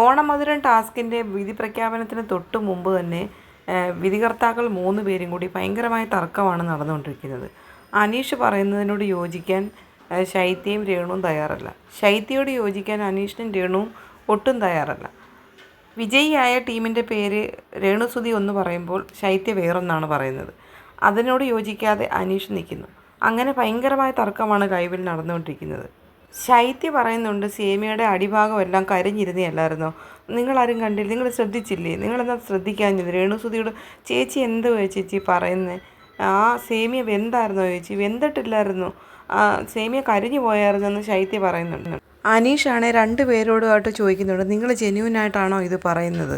ഓണമധുരം ടാസ്കിന്റെ വിധി പ്രഖ്യാപനത്തിന് തൊട്ട് മുമ്പ് തന്നെ വിധികർത്താക്കൾ മൂന്ന് പേരും കൂടി ഭയങ്കരമായ തർക്കമാണ് നടന്നുകൊണ്ടിരിക്കുന്നത്. അനീഷ് പറയുന്നതിനോട് യോജിക്കാൻ ശൈത്യയും രേണുവും തയ്യാറല്ല. ശൈത്യയോട് യോജിക്കാൻ അനീഷിനും രേണുവും ഒട്ടും തയ്യാറല്ല. വിജയിയായ ടീമിന്റെ പേര് രേണുസുതി ഒന്ന് പറയുമ്പോൾ ശൈത്യ വേറൊന്നാണ് പറയുന്നത്. അതിനോട് യോജിക്കാതെ അനീഷ് നിൽക്കുന്നു. അങ്ങനെ ഭയങ്കരമായ തർക്കമാണ് ലൈവിൽ നടന്നുകൊണ്ടിരിക്കുന്നത്. ശൈത്യ പറയുന്നുണ്ട് സേമിയയുടെ അടിഭാഗം എല്ലാം കരിഞ്ഞിരുന്നതല്ലായിരുന്നോ? നിങ്ങളാരും കണ്ടില്ല? നിങ്ങൾ ശ്രദ്ധിച്ചില്ലേ? നിങ്ങളെന്താ ശ്രദ്ധിക്കാഞ്ഞത്? രേണുസുതിയോട് ചേച്ചി എന്ത് ചേച്ചി പറയുന്നത് ആ സേമിയ വെന്തായിരുന്നോ ചേച്ചി? വെന്തിട്ടില്ലായിരുന്നു? ആ സേമിയ കരിഞ്ഞു പോയായിരുന്നെന്ന് ശൈത്യ പറയുന്നുണ്ട്. അനീഷാണെ രണ്ട് പേരോടുമായിട്ട് ചോദിക്കുന്നുണ്ട് നിങ്ങൾ ജെന്യൂനായിട്ടാണോ ഇത് പറയുന്നത്?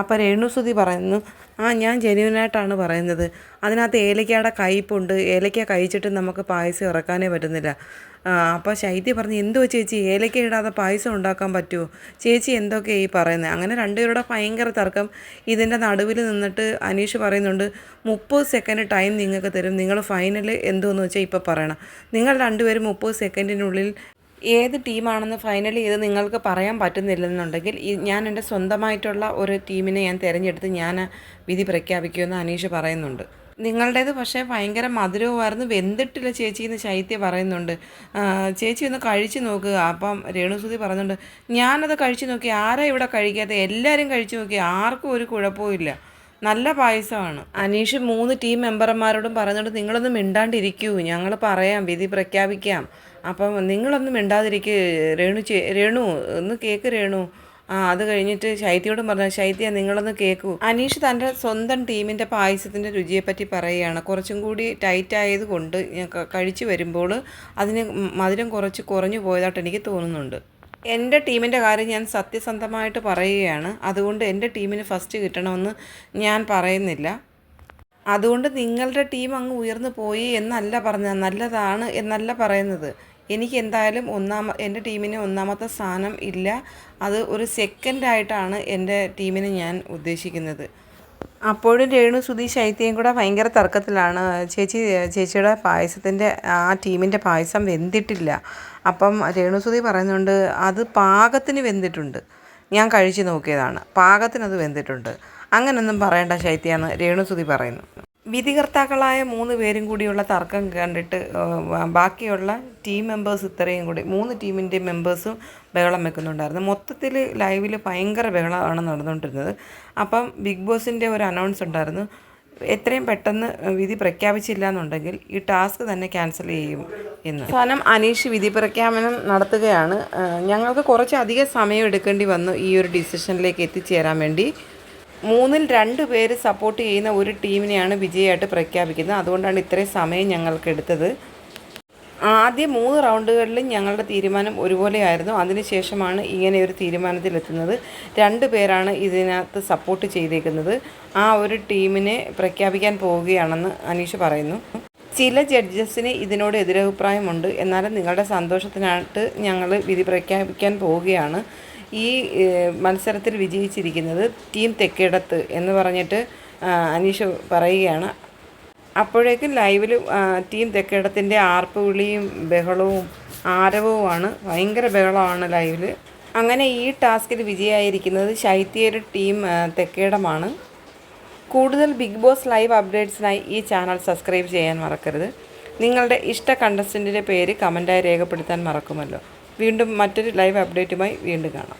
അപ്പോൾ രേണുസുതി പറയുന്നു ആ ഞാൻ ജെന്യൂനായിട്ടാണ് പറയുന്നത്. അതിനകത്ത് ഏലക്കയുടെ കയ്പുണ്ട്. ഏലക്ക കഴിച്ചിട്ട് നമുക്ക് പായസം ഇറക്കാനേ പറ്റുന്നില്ല. അപ്പോൾ ശൈത്യ പറഞ്ഞു എന്തോ ചേച്ചി? ഏലക്ക ഇടാതെ പായസം ഉണ്ടാക്കാൻ പറ്റുമോ ചേച്ചി എന്തൊക്കെയാണ് ഈ പറയുന്നത് അങ്ങനെ രണ്ടുപേരുടെ ഭയങ്കര തർക്കം. ഇതിന്റെ നടുവിൽ നിന്നിട്ട് അനീഷ് പറയുന്നുണ്ട് മുപ്പത് സെക്കൻഡ് ടൈം നിങ്ങൾക്ക് തരും. നിങ്ങൾ ഫൈനൽ എന്തോന്ന് വെച്ചാൽ ഇപ്പോൾ പറയണം. നിങ്ങൾ രണ്ടുപേരും മുപ്പത് സെക്കൻഡിനുള്ളിൽ ഏത് ടീമാണെന്ന് ഫൈനലി ഇത് നിങ്ങൾക്ക് പറയാൻ പറ്റുന്നില്ലെന്നുണ്ടെങ്കിൽ ഞാൻ എന്റെ സ്വന്തമായിട്ടുള്ള ഒരു ടീമിനെ ഞാൻ തിരഞ്ഞെടുത്ത് ഞാൻ വിധി പ്രഖ്യാപിക്കുമെന്ന് അനീഷ് പറയുന്നുണ്ട്. നിങ്ങളുടേത് പക്ഷേ ഭയങ്കര മധുരവുമായിരുന്നു. വെന്തിട്ടില്ല ചേച്ചി എന്ന് ശൈത്യ പറയുന്നുണ്ട്. ചേച്ചി ഒന്ന് കഴിച്ചു നോക്കുക അപ്പം രേണുസുതി പറയുന്നുണ്ട് ഞാനത് കഴിച്ചു നോക്കി. ആരാ ഇവിടെ കഴിക്കാത്ത? എല്ലാവരും കഴിച്ചു നോക്കി. ആർക്കും ഒരു കുഴപ്പമില്ല നല്ല പായസമാണ്. അനീഷ് മൂന്ന് ടീം മെമ്പർമാരോടും പറഞ്ഞുകൊണ്ട് നിങ്ങളൊന്നും മിണ്ടാണ്ടിരിക്കൂ. ഞങ്ങൾ പറയാം വിധി പ്രഖ്യാപിക്കാം. അപ്പം നിങ്ങളൊന്നും മിണ്ടാതിരിക്കുക രേണു ചേ രേണു ഒന്ന് കേക്ക് രേണു. ആ അത് കഴിഞ്ഞിട്ട് ശൈത്യയോടും പറഞ്ഞു ശൈത്യ നിങ്ങളൊന്ന് കേൾക്കൂ അനീഷ് തന്റെ സ്വന്തം ടീമിന്റെ പായസത്തിന്റെ രുചിയെപ്പറ്റി പറയുകയാണ്. കുറച്ചും കൂടി ടൈറ്റ് ആയതുകൊണ്ട് കഴിച്ചു വരുമ്പോൾ അതിന് മധുരം കുറച്ച് കുറഞ്ഞു പോയതായിട്ട് എനിക്ക് തോന്നുന്നുണ്ട്. എന്റെ ടീമിന്റെ കാര്യം ഞാൻ സത്യസന്ധമായിട്ട് പറയുകയാണ്. അതുകൊണ്ട് എന്റെ ടീമിന് ഫസ്റ്റ് കിട്ടണമെന്ന് ഞാൻ പറയുന്നില്ല. അതുകൊണ്ട് നിങ്ങളുടെ ടീം അങ്ങ് ഉയർന്നു പോയി എന്നല്ല പറഞ്ഞത് നല്ലതാണ് എന്നല്ല പറയുന്നത്. എനിക്ക് എന്തായാലും ഒന്നാമ എന്റെ ടീമിന് ഒന്നാമത്തെ സ്ഥാനം ഇല്ല. അത് ഒരു സെക്കൻഡായിട്ടാണ് എന്റെ ടീമിന് ഞാൻ ഉദ്ദേശിക്കുന്നത്. അപ്പോഴും രേണു സുധി ശൈത്യയും കൂടെ ഭയങ്കര തർക്കത്തിലാണ്. ചേച്ചി ചേച്ചിയുടെ പായസത്തിന്റെ ആ ടീമിന്റെ പായസം വെന്തിട്ടില്ല. അപ്പം രേണു സുധി പറയുന്നുണ്ട് അത് പാകത്തിന് വെന്തിട്ടുണ്ട്. ഞാൻ കഴിച്ചു നോക്കിയതാണ്. പാകത്തിനത് വെന്തിട്ടുണ്ട്. അങ്ങനൊന്നും പറയേണ്ട ശൈത്യാന്ന് രേണു സുധി പറയുന്നു. വിധികർത്താക്കളായ മൂന്ന് പേരും കൂടിയുള്ള തർക്കം കണ്ടിട്ട് ബാക്കിയുള്ള ടീം മെമ്പേഴ്സ് ഇത്രയും കൂടി മൂന്ന് ടീമിന്റെ മെമ്പേഴ്സും ബഹളം വെക്കുന്നുണ്ടായിരുന്നു. മൊത്തത്തിൽ ലൈവിൽ ഭയങ്കര ബഹളമാണ് നടന്നുകൊണ്ടിരുന്നത് അപ്പം ബിഗ് ബോസിന്റെ ഒരു അനൗൺസ് ഉണ്ടായിരുന്നു. എത്രയും പെട്ടെന്ന് വിധി പ്രഖ്യാപിച്ചില്ല എന്നുണ്ടെങ്കിൽ ഈ ടാസ്ക് തന്നെ ക്യാൻസൽ ചെയ്യും എന്ന്. അവസാനം അനീഷ് വിധി പ്രഖ്യാപനം നടത്തുകയാണ്. ഞങ്ങൾക്ക് കുറച്ച് അധികം സമയം എടുക്കേണ്ടി വന്നു ഈ ഒരു ഡിസിഷനിലേക്ക് എത്തിച്ചേരാൻ വേണ്ടി. മൂന്നിൽ രണ്ട് പേര് സപ്പോർട്ട് ചെയ്യുന്ന ഒരു ടീമിനെയാണ് വിജയമായിട്ട് പ്രഖ്യാപിക്കുന്നത്. അതുകൊണ്ടാണ് ഇത്രയും സമയം ഞങ്ങൾക്ക് എടുത്തത്. ആദ്യ മൂന്ന് റൗണ്ടുകളിലും ഞങ്ങളുടെ തീരുമാനം ഒരുപോലെയായിരുന്നു. അതിനുശേഷമാണ് ഇങ്ങനെ ഒരു തീരുമാനത്തിലെത്തുന്നത്. രണ്ട് പേരാണ് ഇതിനകത്ത് സപ്പോർട്ട് ചെയ്തേക്കുന്നത്. ആ ഒരു ടീമിനെ പ്രഖ്യാപിക്കാൻ പോവുകയാണെന്ന് അനീഷ് പറയുന്നു. ചില ജഡ്ജസിന് ഇതിനോട് എതിരഭിപ്രായമുണ്ട്. എന്നാലും നിങ്ങളുടെ സന്തോഷത്തിനായിട്ട് ഞങ്ങൾ വിധി പ്രഖ്യാപിക്കാൻ പോവുകയാണ്. ഈ മത്സരത്തിൽ വിജയിച്ചിരിക്കുന്നത് ടീം തെക്കേടത്ത് എന്ന് പറഞ്ഞിട്ട് അനീഷ് പറയുകയാണ്. അപ്പോഴേക്കും ലൈവിൽ ടീം തെക്കേടത്തിന്റെ ആർപ്പുവിളിയും ബഹളവും ആരവവുമാണ്. ഭയങ്കര ബഹളമാണ് ലൈവിൽ അങ്ങനെ ഈ ടാസ്കിൽ വിജയമായിരിക്കുന്നത് ശൈത്യയുടെ ടീം തെക്കേടമാണ്. കൂടുതൽ ബിഗ് ബോസ് ലൈവ് അപ്ഡേറ്റ്സിനായി ഈ ചാനൽ സബ്സ്ക്രൈബ് ചെയ്യാൻ മറക്കരുത്. നിങ്ങളുടെ ഇഷ്ട കണ്ടസ്റ്റന്റിന്റെ പേര് കമന്റായി രേഖപ്പെടുത്താൻ മറക്കുമല്ലോ. വീണ്ടും മറ്റൊരു ലൈവ് അപ്ഡേറ്റുമായി വീണ്ടും കാണാം.